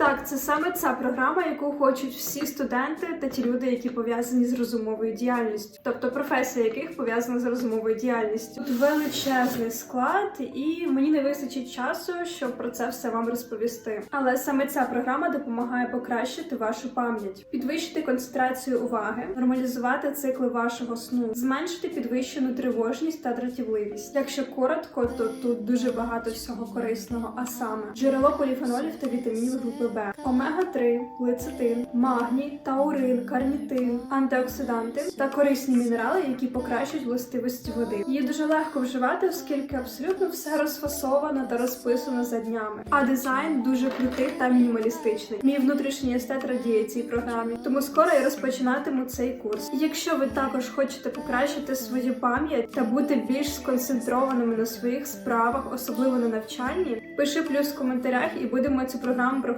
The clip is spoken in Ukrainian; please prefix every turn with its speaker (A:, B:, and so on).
A: Так, це саме ця програма, яку хочуть всі студенти та ті люди, які пов'язані з розумовою діяльністю, тобто професія яких пов'язана з розумовою діяльністю. Тут величезний склад, і мені не вистачить часу, щоб про це все вам розповісти. Але саме ця програма допомагає покращити вашу пам'ять, підвищити концентрацію уваги, нормалізувати цикли вашого сну, зменшити підвищену тривожність та дратівливість. Якщо коротко, то тут дуже багато всього корисного, а саме джерело поліфенолів та вітамінів групи Б, омега 3 лецитин, магній, таурин, карнітин, антиоксиданти та корисні мінерали, які покращують властивості води. Її дуже легко вживати, оскільки абсолютно все розфасовано та розписано за днями. А дизайн дуже крутий та мінімалістичний. Мій внутрішній естет радіє цій програмі, тому скоро я розпочинатиму цей курс. Якщо ви також хочете покращити свою пам'ять та бути більш сконцентрованими на своїх справах, особливо на навчанні, пиши плюс в коментарях і будемо цю програму